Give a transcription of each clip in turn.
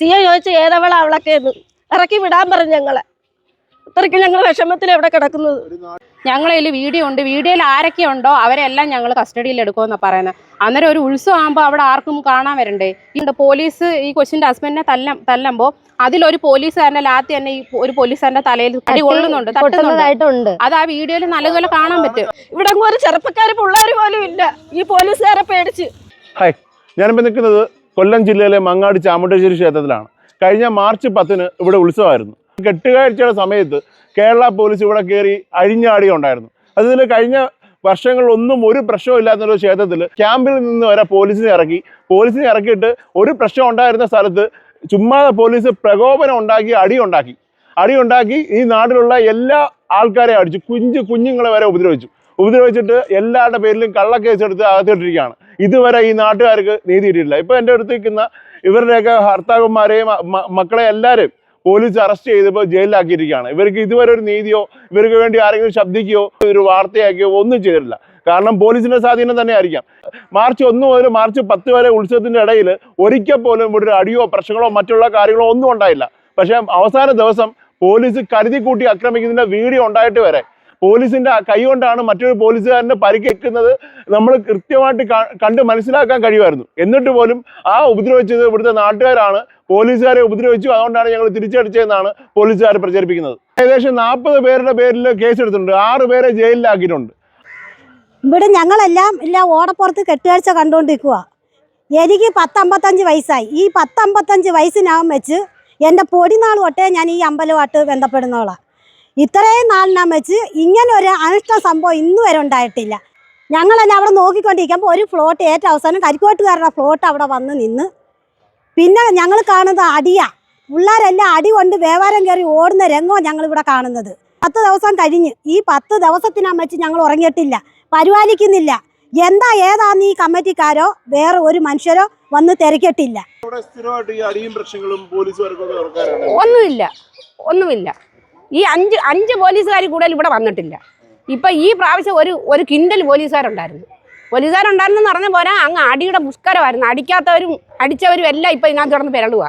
C A ചോദിച്ചു ഏതവള അവളൊക്കെ എന്ന്? ഇറക്കി വിടാൻ പറഞ്ഞു ഞങ്ങളെ. ഇത്രയ്ക്ക് ഞങ്ങൾ വിഷമത്തിൽ എവിടെ കിടക്കുന്നത്. ഞങ്ങളതിൽ വീഡിയോ ഉണ്ട്. വീഡിയോയിൽ ആരൊക്കെ ഉണ്ടോ അവരെല്ലാം ഞങ്ങൾ കസ്റ്റഡിയിൽ എടുക്കുമെന്നാണ് പറയുന്നത് അന്നേരം ഒരു ഉത്സവം ആകുമ്പോൾ അവിടെ ആർക്കും കാണാൻ വരണ്ടേ? ഈ പോലീസ് ഈ കൊച്ചിന്റെ ഹസ്ബൻഡിനെ തല്ല തല്ലുമ്പോൾ അതിലൊരു പോലീസുകാരന്റെ ലാത്തി തന്നെ ഈ ഒരു പോലീസുകാരന്റെ തലയിൽ അടി കൊള്ളുന്നുണ്ട് തട്ടുന്നുണ്ട്. അത് ആ വീഡിയോയിൽ നല്ലതുപോലെ കാണാൻ പറ്റും. ഇവിടെ ഒരു ചെറുപ്പക്കാർ പിള്ളേർ പോലും ഇല്ല. ഈ പോലീസുകാരെ പേടിച്ച്. ഹായ് ഞാനിപ്പോൾ നിൽക്കുന്നത് കൊല്ലം ജില്ലയിലെ മങ്ങാട് ചാമുണ്ടേശ്വരി ക്ഷേത്രത്തിലാണ്. കഴിഞ്ഞ മാർച്ച് പത്തിന് ഇവിടെ ഉത്സവമായിരുന്നു. കെട്ടുകാഴ്ചയുടെ സമയത്ത് കേരള പോലീസ് ഇവിടെ കയറി അഴിഞ്ഞാടി ഉണ്ടായിരുന്നു. അതിൽ കഴിഞ്ഞ വർഷങ്ങളിലൊന്നും ഒരു പ്രശ്നവും ഇല്ലാത്ത ഒരു ക്ഷേത്രത്തിൽ ക്യാമ്പിൽ നിന്ന് വരെ പോലീസിനെ ഇറക്കി. പോലീസിനെ ഇറക്കിയിട്ട് ഒരു പ്രശ്നം ഉണ്ടായിരുന്ന സ്ഥലത്ത് ചുമ്മാതെ പോലീസ് പ്രകോപനം ഉണ്ടാക്കി അടി ഉണ്ടാക്കി. അടി ഉണ്ടാക്കി ഈ നാട്ടിലുള്ള എല്ലാ ആൾക്കാരെയും അടിച്ചു. കുഞ്ഞു കുഞ്ഞുങ്ങളെ വരെ ഉപദ്രവിച്ചു. ഉപദ്രവിച്ചിട്ട് എല്ലാവരുടെ പേരിലും കള്ളക്കേസ് എടുത്ത് അകത്തിട്ടിരിക്കുകയാണ്. ഇതുവരെ ഈ നാട്ടുകാർക്ക് നീതി കിട്ടിയിട്ടില്ല. ഇപ്പൊ എന്റെ അടുത്ത് നിൽക്കുന്ന ഇവരുടെയൊക്കെ ഭർത്താക്കന്മാരെയും മക്കളെ എല്ലാവരും പോലീസ് അറസ്റ്റ് ചെയ്തപ്പോൾ ജയിലിലാക്കിയിരിക്കുകയാണ്. ഇവർക്ക് ഇതുവരെ ഒരു നീതിയോ ഇവർക്ക് വേണ്ടി ആരെങ്കിലും ശബ്ദിക്കുകയോ ഒരു വാർത്തയാക്കിയോ ഒന്നും ചെയ്തിട്ടില്ല. കാരണം പോലീസിന്റെ സ്വാധീനം തന്നെ ആയിരിക്കാം മാർച്ച് ഒന്ന് മുതൽ മാർച്ച് പത്ത് വരെ ഉത്സവത്തിന്റെ ഇടയിൽ ഒരിക്കൽ പോലും ഇവിടെ ഒരു അടിയോ പ്രശ്നങ്ങളോ മറ്റുള്ള കാര്യങ്ങളോ ഒന്നും ഉണ്ടായില്ല. പക്ഷേ അവസാന ദിവസം പോലീസ് കരുതി കൂട്ടി ആക്രമിക്കുന്നതിന്റെ വീഡിയോ ഉണ്ടായിട്ട് വരെ പോലീസിന്റെ കൈ കൊണ്ടാണ് മറ്റൊരു പോലീസുകാരന്റെ പരിക്കേക്കുന്നത് നമ്മൾ കൃത്യമായിട്ട് കണ്ട് മനസ്സിലാക്കാൻ കഴിയുമായിരുന്നു. എന്നിട്ട് പോലും ആ ഉപദ്രവിച്ചത് ഇവിടുത്തെ നാട്ടുകാരാണ്. പോലീസുകാരെ ഉപദ്രവിച്ചു. അതുകൊണ്ടാണ് ഞങ്ങൾ തിരിച്ചടിച്ചതെന്നാണ് പോലീസുകാർ പ്രചരിപ്പിക്കുന്നത്. ഏകദേശം നാൽപ്പത് പേരുടെ പേരിൽ കേസെടുത്തിട്ടുണ്ട്. ആറ് പേരെ ജയിലിലാക്കിയിട്ടുണ്ട്. ഇവിടെ ഞങ്ങളെല്ലാം ഇല്ല ഓടപ്പുറത്ത് കെട്ടുകാഴ്ച കണ്ടുകൊണ്ടിരിക്കുക എനിക്ക് പത്തമ്പത്തഞ്ച് വയസ്സായി. ഈ പത്തമ്പത്തഞ്ച് വയസ്സിനകം വെച്ച് എന്റെ പൊടിനാൾ തൊട്ടേ ഞാൻ ഈ അമ്പലമായിട്ട് ബന്ധപ്പെടുന്നവളാണ് ഇത്രയും നാളിനാൻ വെച്ച് ഇങ്ങനെ ഒരു അനിഷ്ട സംഭവം ഇന്ന് വരെ ഉണ്ടായിട്ടില്ല. ഞങ്ങളെല്ലാം അവിടെ നോക്കിക്കൊണ്ടിരിക്കുമ്പോൾ ഒരു ഫ്ലോട്ട് ഏറ്റവും അവസാനം കരിക്കോട്ടുകാരുടെ ഫ്ലോട്ട് അവിടെ വന്ന് നിന്ന്. പിന്നെ ഞങ്ങൾ കാണുന്നത് അടിയാ. പിള്ളേരെല്ലാം അടി കൊണ്ട് വേവാരം കയറി ഓടുന്ന രംഗമാണ് ഞങ്ങളിവിടെ കാണുന്നത്. പത്ത് ദിവസം കഴിഞ്ഞ്. ഈ പത്ത് ദിവസത്തിനാൻ വെച്ച് ഞങ്ങൾ ഉറങ്ങിയിട്ടില്ല. പരിപാലിക്കുന്നില്ല. എന്താ ഏതാന്ന് ഈ കമ്മിറ്റിക്കാരോ വേറെ ഒരു മനുഷ്യരോ വന്ന് തിരക്കിട്ടില്ല ഒന്നുമില്ല. ഒന്നുമില്ല. ഈ അഞ്ച് അഞ്ച് പോലീസുകാർ കൂടുതൽ ഇവിടെ വന്നിട്ടില്ല. ഇപ്പൊ ഈ പ്രാവശ്യം ഒരു ഒരു കിൻഡൽ പോലീസുകാരുണ്ടായിരുന്നു. പോലീസുകാരുണ്ടായിരുന്നെന്ന് പറഞ്ഞ പോലെ അങ്ങ് അടിയുടെ പുഷ്കരമായിരുന്നു. അടിക്കാത്തവരും അടിച്ചവരും എല്ലാം ഇപ്പൊ ഇതിനകത്ത് കിടന്ന് പെരളുക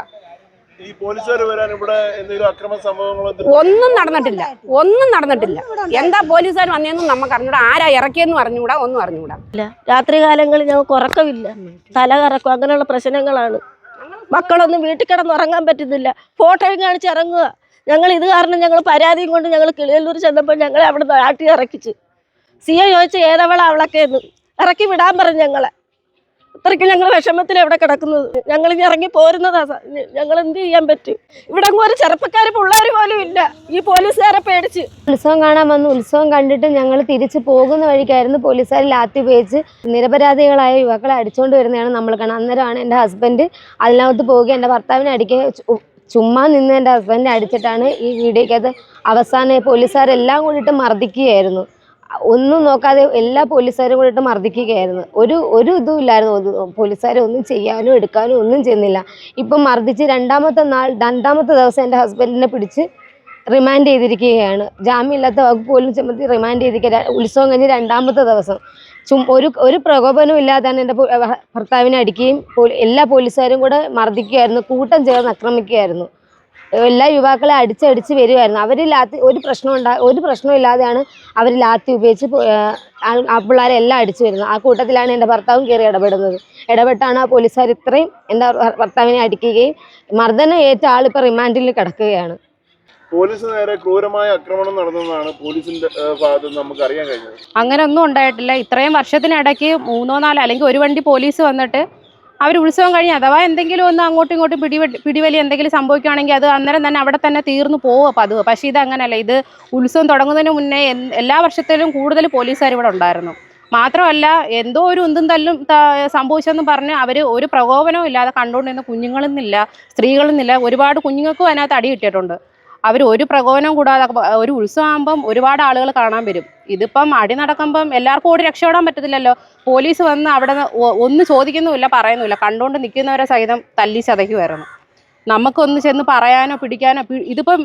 ഒന്നും നടന്നിട്ടില്ല. ഒന്നും നടന്നിട്ടില്ല. എന്താ പോലീസുകാർ വന്നതെന്നും നമുക്ക് അറിഞ്ഞൂടാ. ആരാ ഇറക്കിയെന്നും അറിഞ്ഞൂടാ ഒന്നും അറിഞ്ഞൂടാ. രാത്രി കാലങ്ങളിൽ ഞങ്ങൾക്ക് ഉറക്കമില്ല. തല കറക്കും. അങ്ങനെയുള്ള പ്രശ്നങ്ങളാണ്. മക്കളൊന്നും വീട്ടിൽ കിടന്ന് ഉറങ്ങാൻ പറ്റുന്നില്ല. ഫോട്ടോയും കാണിച്ച് ഇറങ്ങുക ഞങ്ങൾ ഇത് കാരണം ഞങ്ങൾ പരാതിയും കൊണ്ട് ഞങ്ങൾ കിളിയല്ലൂർ ചെന്നപ്പോൾ ഞങ്ങളെ അവിടെ നാട്ടി ഇറക്കിച്ച്. സി എ ചോദിച്ച ഏതവള അവളൊക്കെയെന്ന് ഇറക്കി വിടാൻ പറഞ്ഞു ഞങ്ങളെ. അത്രയ്ക്ക് ഞങ്ങൾ വിഷമത്തിൽ എവിടെ കിടക്കുന്നത്? ഞങ്ങൾ ഇനി ഇറങ്ങി പോരുന്നതാ ഞങ്ങൾ എന്ത് ചെയ്യാൻ പറ്റും? ഇവിടെ ഒരു ചെറുപ്പക്കാർ പിള്ളേർ പോലും ഇല്ല. ഈ പോലീസുകാരെ പേടിച്ച്. ഉത്സവം കാണാൻ വന്ന് ഉത്സവം കണ്ടിട്ട് ഞങ്ങൾ തിരിച്ചു പോകുന്ന വഴിക്കായിരുന്നു പോലീസുകാർ ലാത്തി ഉപയോഗിച്ച് നിരപരാധികളായ യുവാക്കളെ അടിച്ചുകൊണ്ട് വരുന്നതാണ് നമ്മൾ കാണാൻ അന്നേരമാണ് എന്റെ ഹസ്ബൻഡ് അതിനകത്ത് പോവുകയും എന്റെ ഭർത്താവിനെ അടിക്കുക ചുമ്മാ നിന്ന് എന്റെ ഹസ്ബൻഡിനെ അടിച്ചിട്ടാണ് ഈ വീഡിയോക്കകത്ത് അവസാനം പോലീസുകാരെല്ലാം കൂടിയിട്ട് മർദ്ദിക്കുകയായിരുന്നു. ഒന്നും നോക്കാതെ എല്ലാ പോലീസുകാരും കൂടിയിട്ട് മർദ്ദിക്കുകയായിരുന്നു. ഒരു ഒരു ഇതും ഇല്ലായിരുന്നു. പോലീസുകാരെ ഒന്നും ചെയ്യാനോ എടുക്കാനോ ഒന്നും ചെയ്യുന്നില്ല. ഇപ്പം മർദ്ദിച്ച് രണ്ടാമത്തെ നാൾ രണ്ടാമത്തെ ദിവസം എന്റെ ഹസ്ബൻഡിനെ പിടിച്ച് റിമാൻഡ് ചെയ്തിരിക്കുകയാണ്. ജാമ്യമില്ലാത്ത വകുപ്പ് പോലും ചുമത്തി റിമാൻഡ് ചെയ്തിരിക്കുക. ഉത്സവം കഴിഞ്ഞ് രണ്ടാമത്തെ ദിവസം. ചും ഒരു ഒരു പ്രകോപനവും ഇല്ലാതാണ് എന്റെ ഭർത്താവിനെ അടിക്കുകയും എല്ലാ പോലീസുകാരും കൂടെ മർദ്ദിക്കുകയായിരുന്നു കൂട്ടം ചേർന്ന് ആക്രമിക്കുകയായിരുന്നു. എല്ലാ യുവാക്കളെ അടിച്ചടിച്ച് വരുമായിരുന്നു അവർ ലാത്തി ഒരു പ്രശ്നം ഉണ്ടാ ഒരു പ്രശ്നവും ഇല്ലാതെയാണ് അവർ ലാത്തി ഉപയോഗിച്ച് ആ പിള്ളേരെ എല്ലാം അടിച്ചു വരുന്നത്. ആ കൂട്ടത്തിലാണ് എന്റെ ഭർത്താവും കയറി ഇടപെടുന്നത്. ഇടപെട്ടാണ് ആ പോലീസുകാർ ഇത്രയും എന്റെ ഭർത്താവിനെ അടിക്കുകയും മർദ്ദനം ഏറ്റ ആളിപ്പോൾ റിമാൻഡിൽ കിടക്കുകയാണ്. പോലീസ് നേരെ ക്രൂരമായ ആക്രമണം നടന്നതാണ് പോലീസിന്റെ ഭാഗത്ത് നമുക്ക് അറിയാൻ കഴിഞ്ഞത്. അങ്ങനെ ഒന്നും ഉണ്ടായിട്ടില്ല. ഇത്രയും വർഷത്തിനിടയ്ക്ക് മൂന്നോ നാലോ അല്ലെങ്കിൽ ഒരു വണ്ടി പോലീസ് വന്നിട്ട് അവർ ഉത്സവം കഴിഞ്ഞ് അഥവാ എന്തെങ്കിലും ഒന്ന് അങ്ങോട്ടും ഇങ്ങോട്ടും പിടിവെട്ടി പിടിവലി എന്തെങ്കിലും സംഭവിക്കുകയാണെങ്കിൽ അത് അന്നേരം തന്നെ അവിടെ തന്നെ തീർന്നു പോവുക പതിവ്. പക്ഷേ ഇത് അങ്ങനെയല്ല ഇത് ഉത്സവം തുടങ്ങുന്നതിന് മുന്നേ എല്ലാ വർഷത്തിലും കൂടുതൽ പോലീസുകാർ ഇവിടെ ഉണ്ടായിരുന്നു. മാത്രമല്ല എന്തോ ഒരു ഉന്തും തല്ലും സംഭവിച്ചെന്ന് പറഞ്ഞ് അവർ ഒരു പ്രകോപനവും ഇല്ലാതെ കണ്ടുകൊണ്ടിരുന്ന കുഞ്ഞുങ്ങളെന്നില്ല സ്ത്രീകളെന്നില്ല ഒരുപാട് കുഞ്ഞുങ്ങൾക്കും അതിനകത്ത് അടി കിട്ടിയിട്ടുണ്ട്. അവർ ഒരു പ്രകോപനം കൂടാതെ ഒരു ഉത്സവമാകുമ്പം ഒരുപാട് ആളുകൾ കാണാൻ വരും. ഇതിപ്പം അടി നടക്കുമ്പം എല്ലാവർക്കും ഓടി രക്ഷപ്പെടാൻ പറ്റത്തില്ലല്ലോ. പോലീസ് വന്ന് അവിടെ ഒന്ന് ചോദിക്കുന്നുമില്ല പറയുന്നുമില്ല. കണ്ടുകൊണ്ട് നിൽക്കുന്നവരെ സഹിതം തല്ലി ചതയ്ക്കുമായിരുന്നു. നമുക്കൊന്ന് ചെന്ന് പറയാനോ പിടിക്കാനോ ഇതിപ്പം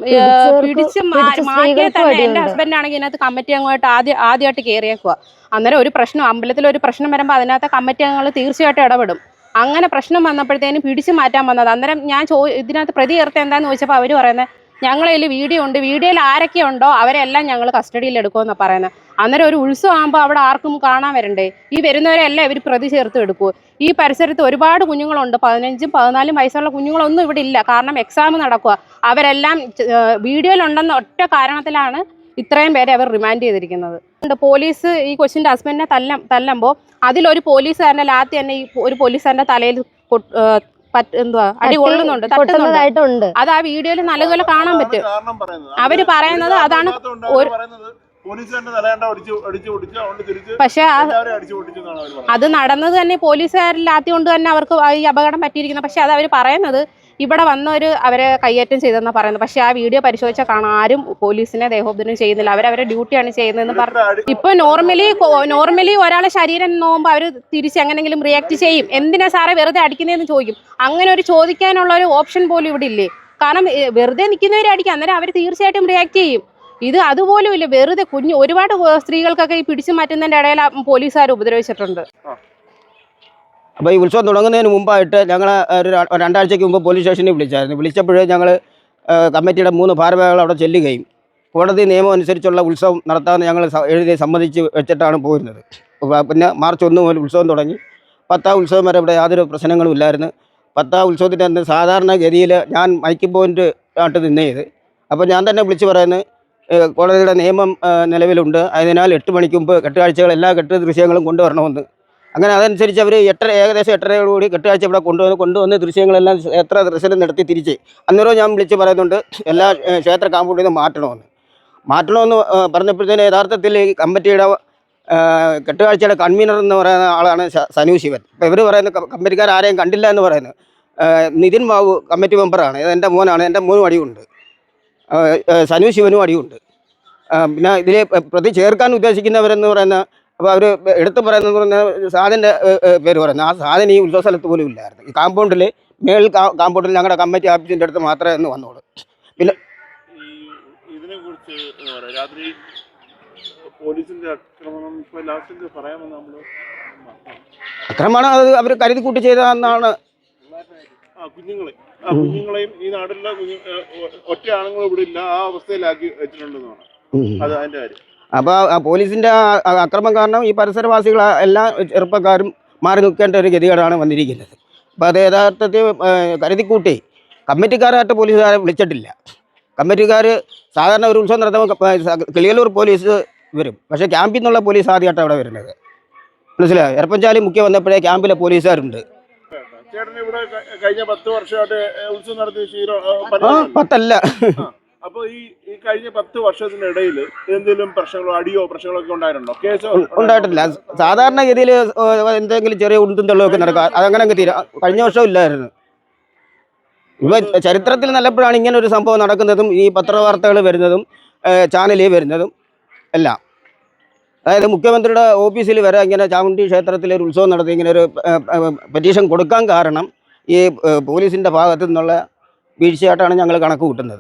പിടിച്ച് മാറ്റിയാൽ തന്നെ എന്റെ ഹസ്ബൻഡ് ആണെങ്കിൽ ഇതിനകത്ത് കമ്മിറ്റി അങ്ങോട്ട് ആദ്യം ആദ്യമായിട്ട് കയറിയേക്കുക അന്നേരം ഒരു പ്രശ്നം അമ്പലത്തിൽ ഒരു പ്രശ്നം വരുമ്പോൾ അതിനകത്ത് കമ്മിറ്റി അംഗങ്ങൾ തീർച്ചയായിട്ടും ഇടപെടും. അങ്ങനെ പ്രശ്നം വന്നപ്പോഴത്തേനും പിടിച്ചു മാറ്റാൻ വന്നത്. അന്നേരം ഞാൻ ചോ ഇതിനകത്ത് പ്രതി ചേർത്ത് എന്താന്ന് ചോദിച്ചപ്പോൾ അവർ പറയുന്നത് ഞങ്ങളതിൽ വീഡിയോ ഉണ്ട്. വീഡിയോയിൽ ആരൊക്കെ ഉണ്ടോ അവരെല്ലാം ഞങ്ങൾ കസ്റ്റഡിയിൽ എടുക്കുമെന്നാണ് പറയുന്നത് അന്നേരം ഒരു ഉത്സവം ആകുമ്പോൾ അവിടെ ആർക്കും കാണാൻ വരണ്ടേ? ഈ വരുന്നവരെല്ലാം ഇവർ പ്രതി ചേർത്ത് എടുക്കുമോ ഈ പരിസരത്ത് ഒരുപാട് കുഞ്ഞുങ്ങളുണ്ട്. പതിനഞ്ചും പതിനാലും വയസ്സുള്ള കുഞ്ഞുങ്ങളൊന്നും ഇവിടെ ഇല്ല. കാരണം എക്സാം നടക്കുക അവരെല്ലാം വീഡിയോയിലുണ്ടെന്ന ഒറ്റ കാരണത്തിലാണ് ഇത്രയും പേരെ അവർ റിമാൻഡ് ചെയ്തിരിക്കുന്നത്. പോലീസ് ഈ കൊച്ചിന്റെ ഹസ്ബൻഡിനെ തല്ല തല്ലുമ്പോൾ അതിലൊരു പോലീസുകാരന്റെ ലാത്തി തന്നെ ഈ ഒരു പോലീസുകാരന്റെ തലയിൽ എന്തുവാ അടി കൊള്ളുന്നുണ്ട് തട്ടുന്നതായിട്ടുണ്ട് അത് ആ വീഡിയോയിൽ നല്ലതുപോലെ കാണാൻ പറ്റും. അവർ പറയുന്നത് അതാണ് ഒരു- പറയുന്നത് തലയണ്ട അടിച്ചു അടിച്ചു പൊട്ടിച്ച് അതുകൊണ്ട് തിരിച്ച് പക്ഷെ അത് നടന്നത് തന്നെ പോലീസുകാരിൽ ലാത്തി കൊണ്ട് തന്നെ അവർക്ക് ഈ അപകടം പറ്റിയിരിക്കുന്നത്. പക്ഷെ അത് അവർ പറയുന്നത് ഇവിടെ വന്നവർ അവരെ കയ്യേറ്റം ചെയ്തെന്ന് പറയുന്നത്. പക്ഷെ ആ വീഡിയോ പരിശോധിച്ചാൽ കാണാം. ആരും പോലീസിനെ ദേഹോപദ്രം ചെയ്യുന്നില്ല. അവരവരെ ഡ്യൂട്ടിയാണ് ചെയ്യുന്നതെന്ന് പറഞ്ഞു ഇപ്പോൾ ഇപ്പൊ നോർമലി നോർമലി ഒരാളെ ശരീരം നോക്കുമ്പോൾ അവർ തിരിച്ച് എങ്ങനെങ്കിലും റിയാക്ട് ചെയ്യും. എന്തിനാ സാറേ വെറുതെ അടിക്കുന്നതെന്ന് ചോദിക്കും. അങ്ങനെ ഒരു ചോദിക്കാനുള്ള ഒരു ഓപ്ഷൻ പോലും ഇവിടെ ഇല്ലേ? കാരണം വെറുതെ നിൽക്കുന്നവരെ അടിക്കുക അന്നേരം അവർ തീർച്ചയായിട്ടും റിയാക്ട് ചെയ്യും. ഇത് അതുപോലും ഇല്ല വെറുതെ കുഞ്ഞ് ഒരുപാട് സ്ത്രീകൾക്കൊക്കെ ഈ പിടിച്ചു മാറ്റുന്നതിന്റെ ഇടയിൽ പോലീസുകാർ ഉപദ്രവിച്ചിട്ടുണ്ട്. അപ്പോൾ ഈ ഉത്സവം തുടങ്ങുന്നതിന് മുമ്പായിട്ട് ഞങ്ങൾ ഒരു രണ്ടാഴ്ചയ്ക്ക് മുമ്പ് പോലീസ് സ്റ്റേഷനിൽ വിളിച്ചായിരുന്നു. വിളിച്ചപ്പോൾ ഞങ്ങൾ കമ്മിറ്റിയുടെ മൂന്ന് ഭാരവാഹികൾ അവിടെ ചെല്ലുകയും കോടതി നിയമം അനുസരിച്ചുള്ള ഉത്സവം നടത്താമെന്ന് ഞങ്ങൾ എഴുതി സമ്മതിച്ച് വെച്ചിട്ടാണ് പോയിരുന്നത്. പിന്നെ മാർച്ച് ഒന്ന് മുതൽ ഉത്സവം തുടങ്ങി. പത്താം ഉത്സവം വരെ ഇവിടെ യാതൊരു പ്രശ്നങ്ങളും ഇല്ലായിരുന്നു. പത്താം ഉത്സവത്തിന്റെ അന്ന് സാധാരണ ഗതിയിൽ ഞാൻ മൈക്ക് പോയിന്റ് ആയിട്ട് നിന്നേത്. അപ്പോൾ ഞാൻ തന്നെ വിളിച്ച് പറയുന്നത് കോടതിയുടെ നിയമം നിലവിലുണ്ട്. അതിനാൽ എട്ട് മണിക്ക് മുമ്പ് കെട്ടുകാഴ്ചകൾ എല്ലാ കെട്ട് ദൃശ്യങ്ങളും കൊണ്ടുവരണമെന്ന്. അങ്ങനെ അതനുസരിച്ച് അവർ എട്ടര ഏകദേശം എട്ടരയോടുകൂടി കെട്ടുകാഴ്ച ഇവിടെ കൊണ്ടുവന്ന് കൊണ്ടുവന്ന് ദൃശ്യങ്ങളെല്ലാം എത്ര ദർശനം നടത്തി തിരിച്ച്. അന്നേരം ഞാൻ വിളിച്ച് പറയുന്നുണ്ട് എല്ലാ ക്ഷേത്ര കാമ്പൗണ്ടിൽ മാറ്റണമെന്ന്. മാറ്റണമെന്ന് പറഞ്ഞപ്പോഴത്തേന് യഥാർത്ഥത്തിൽ ഈ കമ്മിറ്റിയുടെ കെട്ടുകാഴ്ചയുടെ കൺവീനർ എന്ന് പറയുന്ന ആളാണ് സനു ശിവൻ. അപ്പോൾ ഇവർ പറയുന്ന കമ്പറ്റിക്കാർ ആരെയും കണ്ടില്ല എന്ന് പറയുന്നത് നിതിൻ ബാബു കമ്മിറ്റി മെമ്പറാണ് എന്റെ മോനാണ് എന്റെ മോനും അടിയുണ്ട്. സനു ശിവനും അടിയുണ്ട്. പിന്നെ ഇതിൽ പ്രതി ചേർക്കാൻ ഉദ്ദേശിക്കുന്നവരെന്ന് പറയുന്ന അപ്പോൾ അവർ എടുത്തു പറയുന്നത് പറഞ്ഞാൽ സാധന്റെ പേര് പറയുന്നത്. ആ സാധനം ഈ ഉത്സവ സ്ഥലത്ത് പോലും ഇല്ലായിരുന്നു. ഈ കാമ്പൗണ്ടിൽ മേൽ കാമ്പൗണ്ടിൽ ഞങ്ങളുടെ കമ്മിറ്റി ഓഫീസിന്റെ അടുത്ത് മാത്രമേ ഒന്ന് വന്നോളൂ പിന്നെ രാത്രി പോലീസിന്റെ ആക്രമണം ലാസ്റ്റ് പറയാമെന്ന് അക്രമണം അത് അവർ കരുതി കൂട്ടി ചെയ്തതെന്നാണ് ആ കുഞ്ഞുങ്ങളെ. ആ കുഞ്ഞുങ്ങളെയും ഈ നാട്ടിലുള്ള കുഞ്ഞു ഒറ്റ ആണുങ്ങളും ഇവിടെ ഇല്ല. ആ അവസ്ഥയിലാക്കി വെച്ചിട്ടുണ്ടെന്നാണ്. അത് അതിന്റെ കാര്യം. അപ്പോൾ ആ പോലീസിന്റെ അക്രമം കാരണം ഈ പരിസരവാസികൾ എല്ലാ ചെറുപ്പക്കാരും മാറി നിൽക്കേണ്ട ഒരു ഗതികേടാണ് വന്നിരിക്കുന്നത്. അപ്പോൾ അത് യഥാർത്ഥത്തിൽ കരുതിക്കൂട്ടി കമ്മിറ്റിക്കാരായിട്ട് പോലീസുകാരെ വിളിച്ചിട്ടില്ല. കമ്മിറ്റിക്കാർ സാധാരണ ഒരു ഉത്സവം നടത്തുമ്പോൾ കിളിയലൂർ പോലീസ് വരും. പക്ഷേ ക്യാമ്പിൽ നിന്നുള്ള പോലീസ് ആദ്യമായിട്ടാണ് അവിടെ വരുന്നത്. മനസ്സിലായോ? എറപ്പഞ്ചാലി മുഖ്യ വന്നപ്പോഴേ ക്യാമ്പിലെ പോലീസുകാരുണ്ട്. ചേട്ടൻ ഇവിടെ കഴിഞ്ഞ പത്ത് വർഷമായിട്ട് ഉത്സവം നടത്തിയ പരിചയമുണ്ടോ? പത്തല്ല. അപ്പൊ ഈ ഈ കഴിഞ്ഞ പത്ത് വർഷത്തിനിടയിൽ എന്തെങ്കിലും പ്രശ്നങ്ങളോ അടിയോ പ്രശ്നങ്ങളോ ഒക്കെ ഉണ്ടായിട്ടുണ്ടോ? കേസോ? ഉണ്ടായിട്ടില്ല. സാധാരണഗതിയിൽ എന്തെങ്കിലും ചെറിയ ഉണ്ടും തള്ളുമൊക്കെ നടക്കുക അതങ്ങനെ അങ്ങ് തീരാ. കഴിഞ്ഞ വർഷം ഇല്ലായിരുന്നു. ഇപ്പൊ ചരിത്രത്തിൽ നല്ലപ്പോഴാണ് ഇങ്ങനെ ഒരു സംഭവം നടക്കുന്നതും ഈ പത്രവാർത്തകൾ വരുന്നതും ചാനലിൽ വരുന്നതും എല്ലാം. അതായത് മുഖ്യമന്ത്രിയുടെ ഓഫീസിൽ വരെ ഇങ്ങനെ ചാമുണ്ടി ക്ഷേത്രത്തിൽ ഒരു ഉത്സവം നടത്തി ഇങ്ങനെ ഒരു പെറ്റീഷൻ കൊടുക്കാൻ കാരണം ഈ പോലീസിന്റെ ഭാഗത്തു നിന്നുള്ള വീഴ്ചയായിട്ടാണ് ഞങ്ങൾ കണക്ക് കൂട്ടുന്നത്.